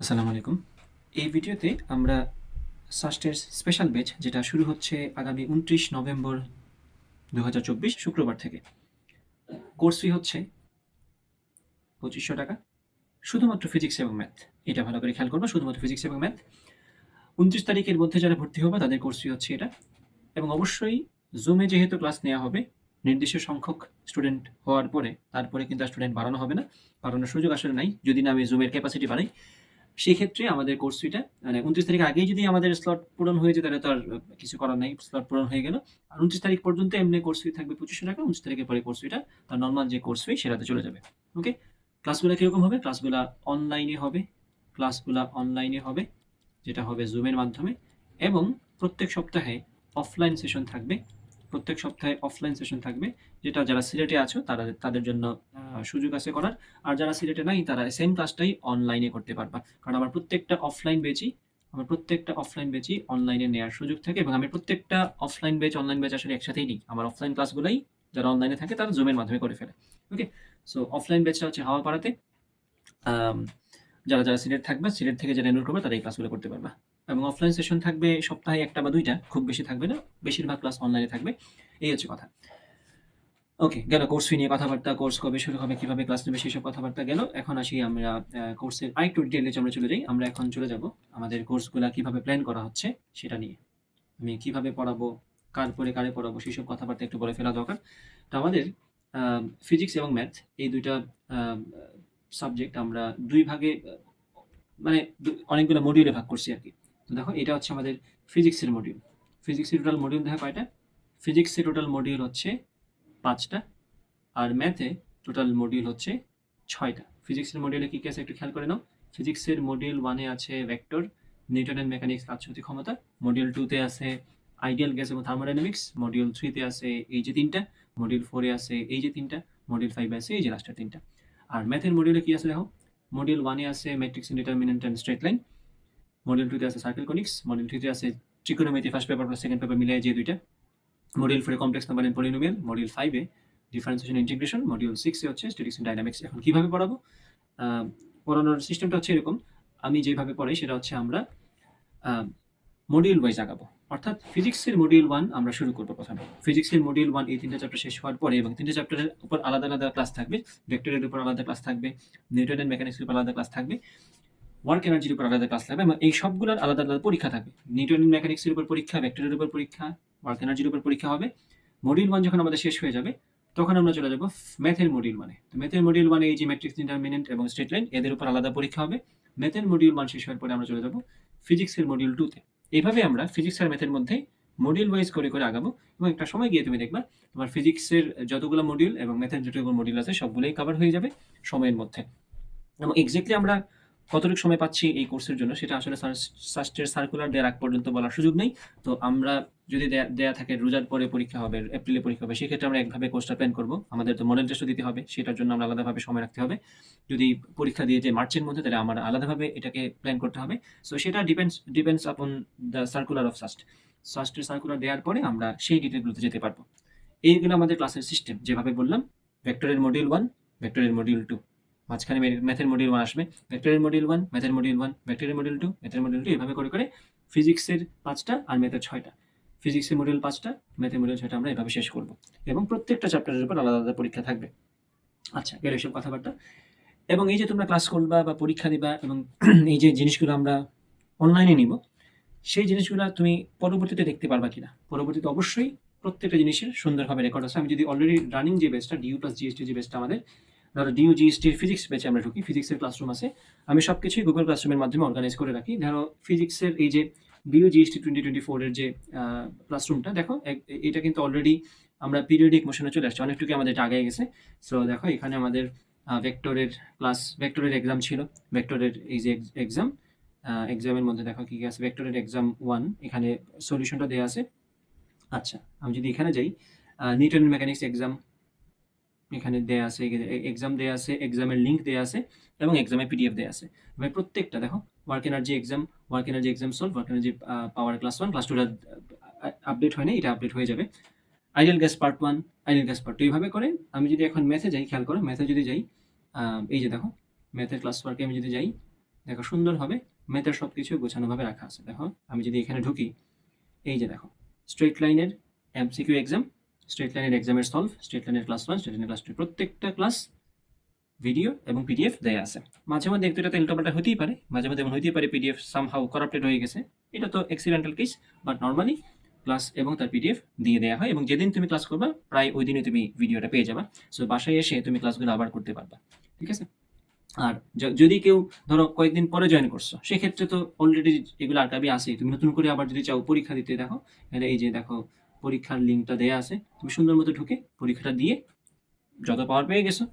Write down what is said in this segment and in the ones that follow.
আসসালামু আলাইকুম। এই ভিডিওতে আমরা সাস্টের স্পেশাল ব্যাচ যেটা শুরু হচ্ছে আগামী উনত্রিশ নভেম্বর দু হাজার চব্বিশ শুক্রবার থেকে। কোর্স ফি হচ্ছে পঁচিশশো টাকা। শুধুমাত্র ফিজিক্স এবং ম্যাথ এটা ভালো করে খেয়াল করব, শুধুমাত্র ফিজিক্স এবং ম্যাথ উনত্রিশ তারিখের মধ্যে যারা ভর্তি হবে, তাদের কোর্স ফি হচ্ছে এটা। এবং অবশ্যই জুমে যেহেতু ক্লাস নেওয়া হবে, নির্দিষ্ট সংখ্যক স্টুডেন্ট হওয়ার পরে, তারপরে কিন্তু স্টুডেন্ট বাড়ানো হবে না। বাড়ানোর সুযোগ আসলে নাই। যদি না আমি জুমের ক্যাপাসিটি বাড়াই সেই ক্ষেত্রে আমাদের কোর্স ফিটা মানে উনত্রিশ তারিখ আগেই যদি আমাদের স্লট পূরণ হয়ে যায়, তাহলে তো আর কিছু করার নাই স্লট পূরণ হয়ে গেল। আর উনত্রিশ তারিখ পর্যন্ত এমনি কোর্স ফি থাকবে পঁচিশশো টাকা, উনত্রিশ তারিখের পরে কোর্স ফিটা তার নর্মাল যে কোর্স ফি সেটাতে চলে যাবে। ওকে ক্লাসগুলো কীরকম হবে? ক্লাসগুলো অনলাইনে হবে ক্লাসগুলো অনলাইনে হবে, যেটা হবে জুমের মাধ্যমে, এবং প্রত্যেক সপ্তাহে অফলাইন সেশন থাকবে। প্রত্যেক সপ্তাহে অফলাইন সেশন থাকবে, যেটা যারা সিলেটে আছো তারা, তাদের জন্য সুযোগ আছে করার। আর যারা সিলেটে নাই, তারা সেম ক্লাসটাই অনলাইনে করতে পারবা। কারণ আমার প্রত্যেকটা অফলাইন বেচই আমার প্রত্যেকটা অফলাইন বেচই অনলাইনে নেওয়ার সুযোগ থাকে এবং আমি প্রত্যেকটা অফলাইন বেচ অনলাইন বেচ আসলে একসাথেই নিই। আমার অফলাইন ক্লাসগুলোই যারা অনলাইনে থাকে, তারা জুমের মাধ্যমে করে ফেলে। ওকে সো অফলাইন বেচটা হচ্ছে হাওয়া পাড়াতে যারা যারা সিলেট থাকবে, সিলেট থেকে যারা এনরোল করবে, তারা এই ক্লাসগুলো করতে পারবা। এবং অফলাইন সেশন থাকবে সপ্তাহে একটা বা দুইটা, খুব বেশি থাকবে না, বেশিরভাগ ক্লাস অনলাইনে থাকবে। এই হচ্ছে কথা। ওকে গেল কোর্স ফি নিয়ে কথাবার্তা কোর্স কবে শুরু হবে, কীভাবে ক্লাস নেবে সেসব কথাবার্তা গেল। এখন আসি আমরা কোর্সের আরেকটু ডিটেলে আমরা চলে যাই, আমরা এখন চলে যাব আমাদের কোর্সগুলা কীভাবে প্ল্যান করা হচ্ছে সেটা নিয়ে। আমি কীভাবে পড়াবো, কার পরে কারে পড়াবো সেসব কথাবার্তা একটু বলে ফেলা দরকার। তো আমাদের ফিজিক্স এবং ম্যাথ এই দুইটা সাবজেক্ট আমরা দুই ভাগে মানে অনেকগুলো মডিউলে ভাগ করছি আর কি। তো দেখো, এটা হচ্ছে আমাদের ফিজিক্সের মডিউল ফিজিক্সের টোটাল মডিউল দেখা কয়টা? ফিজিক্সের টোটাল মডিউল হচ্ছে পাঁচটা আর ম্যাথে টোটাল মডিউল হচ্ছে ছয়টা। ফিজিক্সের মডিউলে কী কী আছে একটু খেয়াল করে নাও। ফিজিক্সের মডিউল ওয়ানে আছে ভেক্টর নিউটন অ্যান্ড মেকানিক্স কাজশক্তি ক্ষমতা। মডিউল টুতে আছে আইডিয়াল গ্যাস এবং থার্মোডাইনামিক্স মডিউল থ্রিতে আছে এই যে তিনটা। মডিউল ফোরে আছে এই যে তিনটা। মডিউল ফাইভে আছে এই যে লাস্টের তিনটা। আর ম্যাথের মডিউলে কী আছে দেখো? মডিউল ওয়ানে আছে matrix determinant and straight line module টুতে আছে সার্কেল কনিক্স মডিউল থ্রিতে আছে trigonometry first paper plus second paper মিলিয়ে যে দুইটা। মডিউল ফোরে complex number and polynomial module ফাইভে ডিফারেন্সিয়েশন ইন্টিগ্রেশন মডিউল সিক্সে হচ্ছে স্ট্যাটিক্স এন্ড ডাইনামিক্স এখন কীভাবে পড়াবো? পড়ানোর সিস্টেমটা হচ্ছে এরকম। আমি যেভাবে পড়াই সেটা হচ্ছে আমরা মডিউল ওয়াইজ আগাবো। অর্থাৎ ফিজিক্সের মডিউল ওয়ান আমরা শুরু করব প্রথমে। ফিজিক্সের মডিউল ওয়ান এই তিনটা চ্যাপ্টার শেষ হওয়ার পরে এবং তিনটা চ্যাপ্টারের উপর আলাদা আলাদা ক্লাস থাকবে। ভেক্টরের উপর আলাদা ক্লাস থাকবে। নিউটন অ্যান্ড মেকানিক্সের উপর আলাদা ক্লাস থাকবে। ওয়ার্ক এনার্জির উপর আলাদা ক্লাস লাগবে, এবং এই সবগুলোর আলাদা আলাদা পরীক্ষা থাকবে। নিউটন মেকানিক্সের উপর পরীক্ষা ভেক্টরের উপর পরীক্ষা ওয়ার্ক এনার্জির উপর পরীক্ষা হবে। মডিউল ওয়ান যখন আমাদের শেষ হয়ে যাবে, তখন আমরা চলে যাব ম্যাথের মডিউল ওয়ানে তো ম্যাথের মডিউল ওয়ানে এই যে ম্যাট্রিক্স ডিটারমিনেন্ট এবং স্ট্রেট লাইন এদের উপর আলাদা পরীক্ষা হবে। ম্যাথের মডিউল ওয়ান শেষ হওয়ার পরে আমরা চলে যাব ফিজিক্সের মডিউল টুতে এইভাবে আমরা ফিজিক্স আর ম্যাথের মধ্যে মডিউল ওয়াইজ করে করে আগাবো, এবং একটা সময় গিয়ে তুমি দেখবা, তোমার ফিজিক্সের যতগুলো মডিউল এবং ম্যাথের যতগুলো মডিউল আছে, সবগুলোই কভার হয়ে যাবে সময়ের মধ্যে। এবং এক্স্যাক্টলি আমরা কতটুকু সময় পাচ্ছি এই কোর্সের জন্য সেটা আসলে সাস্টের সার্কুলার দেওয়ার আগ পর্যন্ত বলার সুযোগ নেই। তো আমরা যদি দেয়া- থাকে রোজার পরে পরীক্ষা হবে এপ্রিলে পরীক্ষা হবে, সেক্ষেত্রে আমরা একভাবে কোর্সটা প্ল্যান করব। আমাদের তো মডেল টেস্টও দিতে হবে, সেটার জন্য আমরা আলাদাভাবে সময় রাখতে হবে। যদি পরীক্ষা দিয়ে যে মার্চের মধ্যে, তাহলে আমার আলাদাভাবে এটাকে প্ল্যান করতে হবে। সো সেটা depends depends upon the circular of SUST সাস্টের circular দেওয়ার পরে আমরা সেই ডিটেলগুলোতে যেতে পারব। এইগুলো আমাদের ক্লাসের সিস্টেম যেভাবে বললাম ভেক্টরের মডিউল ওয়ান ভেক্টরের মডিউল টু মাঝখানে ম্যাথের মডিউল ওয়ান আসবে। ভেক্টরের মডিউল ওয়ান ম্যাথের মডিউল ওয়ান ভেক্টরের মডিউল টু ম্যাথের মডিউল টু এভাবে করে করে ফিজিক্সের পাঁচটা আর ম্যাথের ছয়টা। ফিজিক্সের মডিউল পাঁচটা ম্যাথের মডিউল ছয়টা আমরা এভাবে শেষ করব। এবং প্রত্যেকটা চ্যাপ্টারের উপর আলাদা আলাদা পরীক্ষা থাকবে। আচ্ছা গেল এসব কথাবার্তা। এবং এই যে তোমরা ক্লাস করবা বা পরীক্ষা দিবা এবং এই যে জিনিসগুলো আমরা অনলাইনে নিব, সেই জিনিসগুলো তুমি পরবর্তীতে দেখতে পারবা কিনা? পরবর্তীতে অবশ্যই প্রত্যেকটা জিনিসের সুন্দরভাবে রেকর্ড আছে। আমি যদি অলরেডি রানিং যে বেসটা ডিউ প্লাস জিএসটি যে বেসটা আমাদের ধরো ডিউ জিএসটির ফিজিক্স বেচে আমরা ঢুকি ফিজিক্সের ক্লাসরুম আছে। আমি সব কিছুই গুগল ক্লাসরুমের মাধ্যমে অর্গানাইজ করে রাখি। ধরো ফিজিক্সের এই যে ডিউ জিএসটি টোয়েন্টি টোয়েন্টি ফোরের যে ক্লাসরুমটা দেখো এটা কিন্তু অলরেডি আমরা পিরিয়ডিক মোশনে চলে আসছি। অনেকটুকু আমাদের আগে গেছে। সো দেখো, এখানে আমাদের ভেক্টরের ক্লাস ভেক্টরের এক্সাম ছিল। ভেক্টরের এই যে এক্সাম এক্সামের মধ্যে দেখো কি কি আছে। ভেক্টরের এক্সাম ওয়ান এখানে সলিউশনটা দেওয়া আছে। আচ্ছা আমি যদি এখানে যাই নিউটন মেকানিক্স এক্সাম এখানে দেয়া আছে এক্সাম দেয়া আছে এক্সামের লিঙ্ক দেয়া আছে এবং এক্সামে পিডিএফ দেয়া আছে। এবার প্রত্যেকটা দেখো work energy exam work energy exam solve work energy power class one class টুটা আপডেট হয়নি, এটা আপডেট হয়ে যাবে। Ideal gas part one ideal gas part two এইভাবে করে আমি যদি এখন ম্যাথে যাই, খেয়াল করো ম্যাথে যদি যাই এই যে দেখো ম্যাথের ক্লাস ওয়ার্কে আমি যদি যাই, দেখো সুন্দরভাবে ম্যাথের সব কিছু গোছানোভাবে রাখা আছে। দেখো, আমি যদি এখানে ঢুকি, এই যে দেখো স্ট্রেট লাইনের এমসিকিউ এক্সাম স্ট্রেট লাইনের এক্সামের সলভ স্ট্রেট লাইনের ক্লাস ওয়ান স্ট্রেট লাইনের ক্লাস টু প্রত্যেকটা ক্লাস ভিডিও এবং পিডিএফ দেয়া আছে। মাঝে মধ্যে একটু এটা উল্টোপাল্টা হতেই পারে, মাঝে মধ্যে এমন হতেই পারে পিডিএফ সামহাউ করাপ্টেড হয়ে গেছে। এটা তো accidental case but normally class এবং তার পিডিএফ দিয়ে দেওয়া হয় এবং যেদিন তুমি ক্লাস করবা, প্রায় ওই দিনই তুমি ভিডিওটা পেয়ে যাবা। সো বাসায় এসে তুমি ক্লাসগুলো আবার করতে পারবা। ঠিক আছে? আর যদি কেউ ধরো কয়েকদিন পরে জয়েন করছ, সেক্ষেত্রে তো অলরেডি এগুলো আর্কাইভে আসেই। তুমি নতুন করে আবার যদি চাও পরীক্ষা দিতে, দেখো। তাহলে এই যে দেখো পরীক্ষার লিঙ্কটা দেয়া আছে। তুমি সুন্দর মতো ঢুকে পরীক্ষাটা দিয়ে যত পাওয়ার পেয়ে গেছো,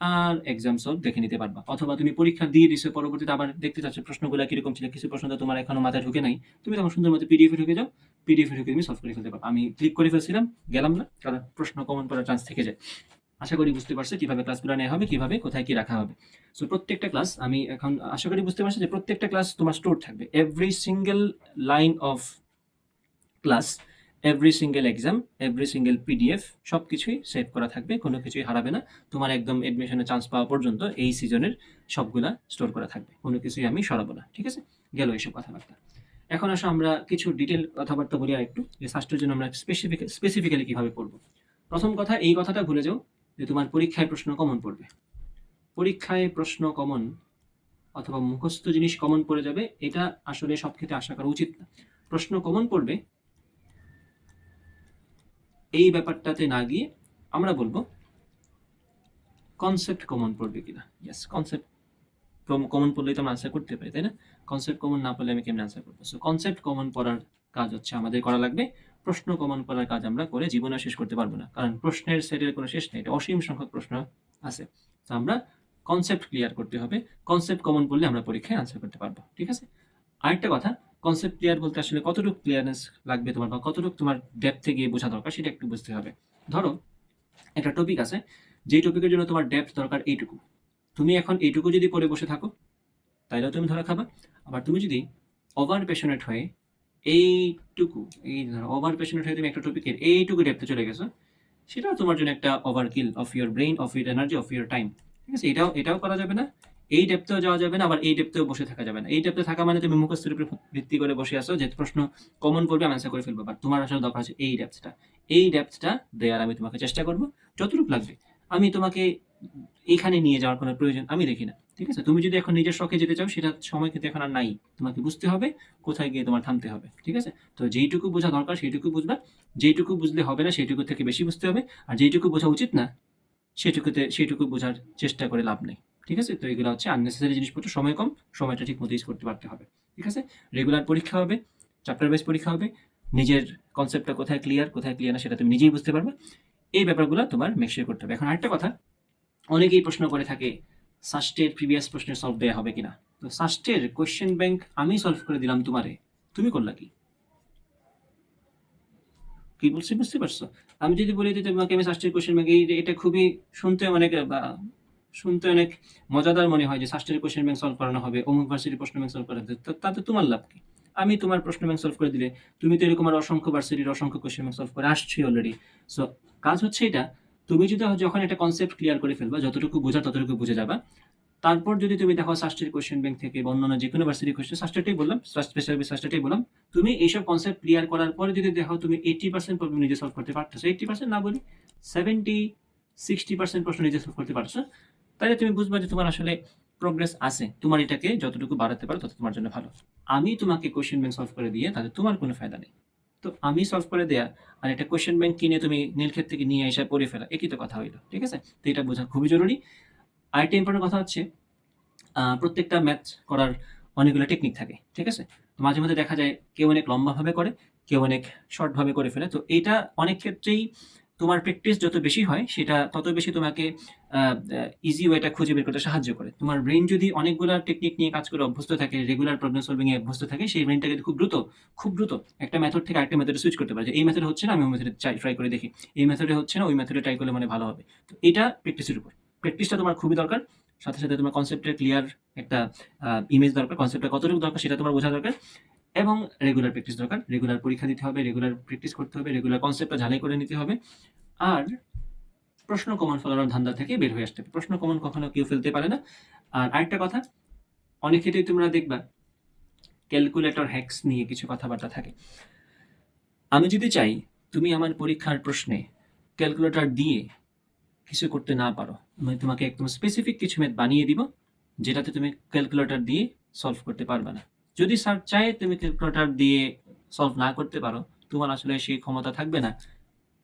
আর এক্সাম সব দেখে নিতে পারবা। অথবা তুমি পরীক্ষা দিয়ে দিছো, পরবর্তীতে আবার দেখতে চাচ্ছ প্রশ্নগুলো কীরকম ছিল, কিছু প্রশ্ন তো তোমার এখনও মাথায় ঢুকে নাই। তুমি তখন সুন্দর মতো পিডিএফে ঢুকে যাও। পিডিএফে ঢুকে তুমি সলভ করে ফেলতে পারো আমি ক্লিক করে ফেলছিলাম, গেলাম না, কারণ প্রশ্ন কমন করার চান্স থেকে যায়। আশা করি বুঝতে পারছ কীভাবে ক্লাসগুলো নেওয়া হবে, কীভাবে কোথায় কি রাখা হবে। সো প্রত্যেকটা ক্লাস আমি এখন আশা করি বুঝতে পারছি যে প্রত্যেকটা ক্লাস তোমার স্টোর থাকবে। Every single line of class every single exam every single PDF সব কিছুই সেভ করা থাকবে, কোনো কিছুই হারাবে না। তোমার একদম এডমিশনের চান্স পাওয়া পর্যন্ত এই সিজনের সবগুলা স্টোর করা থাকবে। কোনো কিছুই আমি সরাবো না, ঠিক আছে? গেল এইসব কথাবার্তা। এখন আসো আমরা কিছু ডিটেল কথাবার্তা বলি আর একটু যে স্বাস্থ্যের জন্য আমরা স্পেসিফিক স্পেসিফিক্যালি কীভাবে পড়ব। প্রথম কথা, এই কথাটা ভুলে যাও, যে তোমার পরীক্ষায় প্রশ্ন কমন পড়বে। পরীক্ষায় প্রশ্ন কমন অথবা মুখস্থ জিনিস কমন পড়ে যাবে, এটা আসলে সব ক্ষেত্রে আশা করা উচিত না। প্রশ্ন কমন পড়বে এই ব্যাপারটাতে না গিয়ে আমরা বলব কনসেপ্ট কমন পড়বে কিনা। ইয়েস কনসেপ্ট কমন পড়লেই তো আমরা আনসার করতে পারি, তাই না? কনসেপ্ট কমন না পড়লে আমি কেমন আনসার করব? সো কনসেপ্ট কমন পড়ার কাজ হচ্ছে আমাদের করা লাগবে। প্রশ্ন কমন করার কাজ আমরা করে জীবনে শেষ করতে পারব না। কারণ প্রশ্নের সেটের কোনো শেষ নেই, এটা অসীম সংখ্যক প্রশ্ন আছে। তো আমরা কনসেপ্ট ক্লিয়ার করতে হবে। কনসেপ্ট কমন পড়লে আমরা পরীক্ষায় আনসার করতে পারব, ঠিক আছে? আরেকটা কথা কনসেপ্ট ক্লিয়ার বলতে আসলে কতটুকু ক্লিয়ারনেস লাগবে তোমার বা কতটুকু তোমার ডেপথে গিয়ে বোঝা দরকার সেটা একটু বুঝতে হবে। ধরো, একটা টপিক আছে, যেই টপিকের জন্য তোমার ডেপথ দরকার এইটুকু। তুমি এখন এইটুকু যদি পড়ে বসে থাকো তাইলেও তুমি ধরা খাবা। আবার তুমি যদি ওভার পেশনেট হয়ে এইটুকু, এই ধরো ওভার পেশনেট হয়ে তুমি একটা টপিকের এইটুকু ডেপথে চলে গেছো, সেটাও তোমার জন্য একটা overkill of your brain of your energy of your time ঠিক আছে? এটাও এটাও করা যাবে না। এই ডেপথেও যাওয়া যাবে না, আবার এই ডেপথেও বসে থাকা যাবে না। এই ডেপথে থাকা মানে তুমি মুখস্থের উপরে ভিত্তি করে বসে আসো যে প্রশ্ন কমন পড়বে আমি অ্যান্সার করে ফেলব। বাট তোমার আসলে দরকার আছে এই ডেপথটা এই ডেপথটা দেওয়ার আমি তোমাকে চেষ্টা করব, যতটুকু লাগবে। আমি তোমাকে এখানে নিয়ে যাওয়ার কোনো প্রয়োজন আমি দেখি না, ঠিক আছে? তুমি যদি এখন নিজের শখে যেতে চাও, সেটা সময় কিন্তু এখন আর নাই। তোমাকে বুঝতে হবে, কোথায় গিয়ে তোমার থামতে হবে, ঠিক আছে? তো যেইটুকু বোঝা দরকার, সেইটুকু বুঝবা। যেইটুকু বুঝলে হবে না, সেইটুকু থেকে বেশি বুঝতে হবে। আর যেইটুকু বোঝা উচিত না, সেটুকুতে, সেইটুকু বোঝার চেষ্টা করে লাভ নেই। ঠিক আছে? তো এগুলো হচ্ছে আননেসেসারি জিনিসপত্র। সময় কম, সময়টা ঠিক মতো ইউজ করতে পারতে হবে। ঠিক আছে? রেগুলার পরীক্ষা হবে চ্যাপ্টার বেস পরীক্ষা হবে, নিজের কনসেপ্টটা কোথায় ক্লিয়ার কোথায় ক্লিয়ার না সেটা তুমি নিজেই বুঝতে পারবে। এই ব্যাপারগুলো তোমার মেকশিওর করতে হবে। এখন আরেকটা কথা, অনেকেই প্রশ্ন করে থাকে সাস্টের প্রিভিয়াস প্রশ্নের সলভ দেওয়া হবে কিনা? তো সাস্টের কোয়েশ্চেন ব্যাংক আমি সলভ করে দিলাম তোমারে। তুমি করলা কি? কি বলছি? বুঝতে পারছ? আমি যদি বলি যে তোমাকে আমি সাস্টের কোয়েশ্চেন ব্যাংক এটা খুবই শুনতে অনেক শুনতে অনেক মজাদার মনে হয় যে সাস্টের কোশ্চেন ব্যাংক সলভ করানো হবে, অমুক ভার্সিটির প্রশ্ন ব্যাংক সলভ করা হবে। তাতে তোমার লাভ কি? আমি তোমার প্রশ্ন ব্যাংক সলভ করে দিলে তুমি তো এরকম আর অসংখ্য ভার্সিটির অসংখ্য কোশ্চেন ব্যাংক সলভ করে আসছি অলরেডি সো কাজ হচ্ছে এটা, তুমি যদি যখন একটা কনসেপ্ট ক্লিয়ার করে ফেলবা, যতটুকু বোঝা ততটুকু বুঝে যাবা। তারপর যদি তুমি দেখো সাস্টের কোশ্চেন ব্যাংক থেকে বর্ণনা যে কোনো ভার্সিটি কোয়েশ্চেন সাস্টেরটাই বললাম স্পেশাল সাস্টেরটাই বললাম, তুমি এইসব কনসেপ্ট ক্লিয়ার করার পরে যদি দেখো তুমি এইটি পার্সেন্ট প্রবলেম নিজে সলভ করতে পারতেছো এইটি পার্সেন্ট না বলি সেভেন্টি সিক্সটি পার্সেন্ট প্রশ্ন নিজে সলভ করতে পারছ তাহলে তুমি বুঝবে যে তোমার আসলে প্রোগ্রেস আছে। তোমার এটাকে যতটুকু বাড়াতে পারো তত তোমার জন্য ভালো। আমি তোমাকে কোয়েশ্চেন ব্যাংক সলভ করে দিয়ে তাতে তোমার কোনো ফায়দা নেই। তো আমি সলভ করে দেয়া আর একটা কোয়েশ্চেন ব্যাংক কিনে তুমি নীলক্ষেত থেকে নিয়ে এসে পড়ে ফেলা, একই তো কথা হইল, ঠিক আছে? তো এটা বোঝা খুবই জরুরি। আরেকটা ইম্পর্টেন্ট কথা হচ্ছে প্রত্যেকটা ম্যাথ করার অনেকগুলো টেকনিক থাকে, ঠিক আছে? তো মাঝে মধ্যে দেখা যায় কেউ অনেক লম্বাভাবে করে, কেউ অনেক শর্টভাবে করে ফেলে। তো এটা অনেক ক্ষেত্রেই তোমার প্র্যাকটিস যত বেশি হয়, সেটা তত বেশি তোমাকে ইজি ওয়েটা খুঁজে বের করতে সাহায্য করে। তোমার ব্রেন যদি অনেকগুলো টেকনিক নিয়ে কাজ করে অভ্যস্ত থাকে রেগুলার প্রবলেম সলভিং এ অভ্যস্ত থাকে, সেই ব্রেনটা কিন্তু খুব দ্রুত খুব দ্রুত একটা মেথড থেকে আরেকটা মেথডে সুইচ করতে পারে এই মেথড হচ্ছে না, আমি ওই মেথডে ট্রাই করে দেখি। এই মেথডে হচ্ছে না, ওই মেথডে ট্রাই করলে মানে ভালো হবে। তো এটা প্র্যাকটিসের উপর। প্র্যাকটিসটা তোমার খুবই দরকার। সাথে সাথে তোমার কনসেপ্টের ক্লিয়ার একটা ইমেজ দরকার। কনসেপ্টটা কতটুকু দরকার সেটা তোমার বোঝা দরকার। এবং রেগুলার প্র্যাকটিস দরকার। রেগুলার পরীক্ষা দিতে হবে রেগুলার প্র্যাকটিস করতে হবে রেগুলার কনসেপ্টটা ঝালাই করে নিতে হবে। আর প্রশ্ন কমন ফলানোর ধান্দা থেকে বের হয়ে আসতে হবে। প্রশ্ন কমন কখনো কেউ ফেলতে পারে না। আর আরেকটা কথা, অনেক ক্ষেত্রেই তোমরা দেখবা ক্যালকুলেটর হ্যাক্স নিয়ে কিছু কথাবার্তা থাকে। আমি যদি চাই তুমি আমার পরীক্ষার প্রশ্নে ক্যালকুলেটর দিয়ে কিছু করতে না পারো, আমি তোমাকে একদম স্পেসিফিক কিছু ম্যাথ বানিয়ে দিব, যেটাতে তুমি ক্যালকুলেটর দিয়ে সলভ করতে পারবে না। যদি স্যার চায় তুমি ক্যালকুলেটার দিয়ে সলভ না করতে পারো, তোমার আসলে সেই ক্ষমতা থাকবে না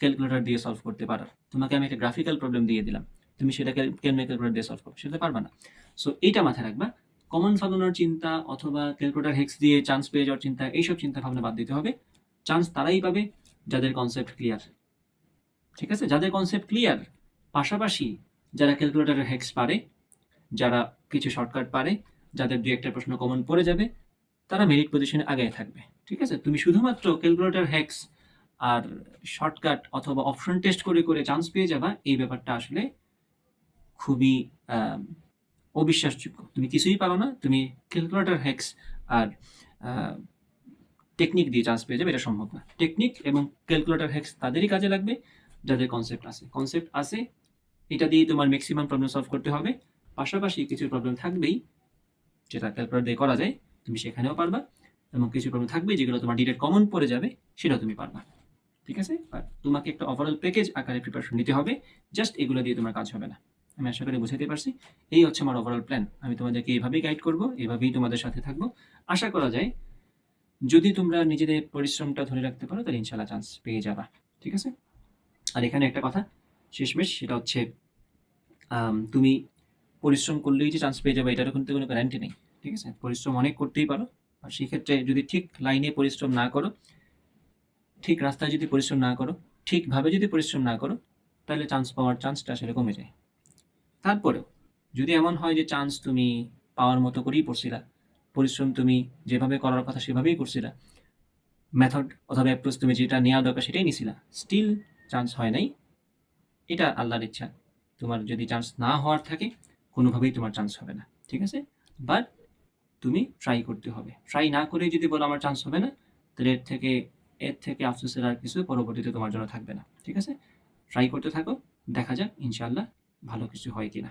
ক্যালকুলেটর দিয়ে সলভ করতে পারো তোমাকে আমি একটা গ্রাফিক্যাল প্রবলেম দিয়ে দিলাম, তুমি সেটা কেমনে ক্যালকুলেটার দিয়ে সলভ করো সেটা পারবে না। সো এইটা মাথায় রাখবা। কমন সাধনার চিন্তা অথবা ক্যালকুলেটার হেক্স দিয়ে চান্স পেয়ে যাওয়ার চিন্তা, এইসব চিন্তা ভাবনা বাদ দিতে হবে। চান্স তারাই পাবে যাদের কনসেপ্ট ক্লিয়ার ঠিক আছে? যাদের কনসেপ্ট ক্লিয়ার পাশাপাশি যারা ক্যালকুলেটরের হেক্স পারে, যারা কিছু শর্টকাট পারে, যাদের দু একটা প্রশ্ন কমন পড়ে যাবে তারা মেরিট পজিশনে আগে থাকবে। ঠিক আছে? তুমি শুধুমাত্র ক্যালকুলেটর হ্যাক্স আর শর্টকাট অথবা অপশন টেস্ট করে করে চান্স পেয়ে যাবা, এই ব্যাপারটা আসলে খুবই অবিশ্বাসযোগ্য। তুমি কিছুই পারো না, তুমি ক্যালকুলেটর হ্যাক্স আর টেকনিক দিয়ে চান্স পেয়ে যাবে, এটা সম্ভব না। টেকনিক এবং ক্যালকুলেটর হ্যাক্স তাদেরই কাজে লাগবে, যাদের কনসেপ্ট আছে। কনসেপ্ট আছে, এটা দিয়ে তোমার ম্যাক্সিমাম প্রবলেম সলভ করতে হবে। পাশাপাশি কিছু প্রবলেম থাকবেই, যেটা ক্যালকুলেটর দিয়ে করা যায় তুমি সেখানেও পারবা এবং কিছু প্রবলেম থাকবে যেগুলো তোমার ডিরেক্ট কমন পড়ে যাবে, সেটাও তুমি পারবা। ঠিক আছে? আর তোমাকে একটা ওভারঅল প্যাকেজ আকারে প্রিপারেশন নিতে হবে। জাস্ট এগুলো দিয়ে তোমার কাজ হবে না। আমি আশা করি বুঝাতে পারছি। এই হচ্ছে আমার ওভারঅল প্ল্যান আমি তোমাদেরকে এইভাবেই গাইড করব, এভাবেই তোমাদের সাথে থাকব। আশা করা যায়, যদি তোমরা নিজেদের পরিশ্রমটা ধরে রাখতে পারো, তাহলে ইনশাল্লাহ চান্স পেয়ে যাবা। ঠিক আছে? আর এখানে একটা কথা, শেষমেশ, সেটা হচ্ছে তুমি পরিশ্রম করলেই যে চান্স পেয়ে যাবে, এটারও কিন্তু কোনো গ্যারান্টি নেই। ঠিক আছে? পরিশ্রম অনেক করতেই পারো। আর সেক্ষেত্রে যদি ঠিক লাইনে পরিশ্রম না করো, ঠিক রাস্তায় যদি পরিশ্রম না করো ঠিকভাবে যদি পরিশ্রম না করো, তাহলে চান্স পাওয়ার চান্সটা আসলে কমে যায়। তারপরেও যদি এমন হয় যে চান্স তুমি পাওয়ার মতো করেই পড়ছিলা, পরিশ্রম তুমি যেভাবে করার কথা সেভাবেই করছিলা মেথড অথবা অ্যাপ্রোচ তুমি যেটা নেওয়া দরকার সেটাই নিছিলা স্টিল চান্স হয় নাই। এটা আল্লাহর ইচ্ছা। তোমার যদি চান্স না হওয়ার থাকে, কোনোভাবেই তোমার চান্স হবে না। ঠিক আছে? বাট তুমি ট্রাই করতে হবে। ট্রাই না করে যদি বলো আমার চান্স হবে না, তাহলে এর থেকে এর থেকে আফসোসের আর কিছু পরবর্তীতে তোমার জন্য থাকবে না। ঠিক আছে? ট্রাই করতে থাকো, দেখা যাক ইনশাল্লাহ ভালো কিছু হয় কিনা।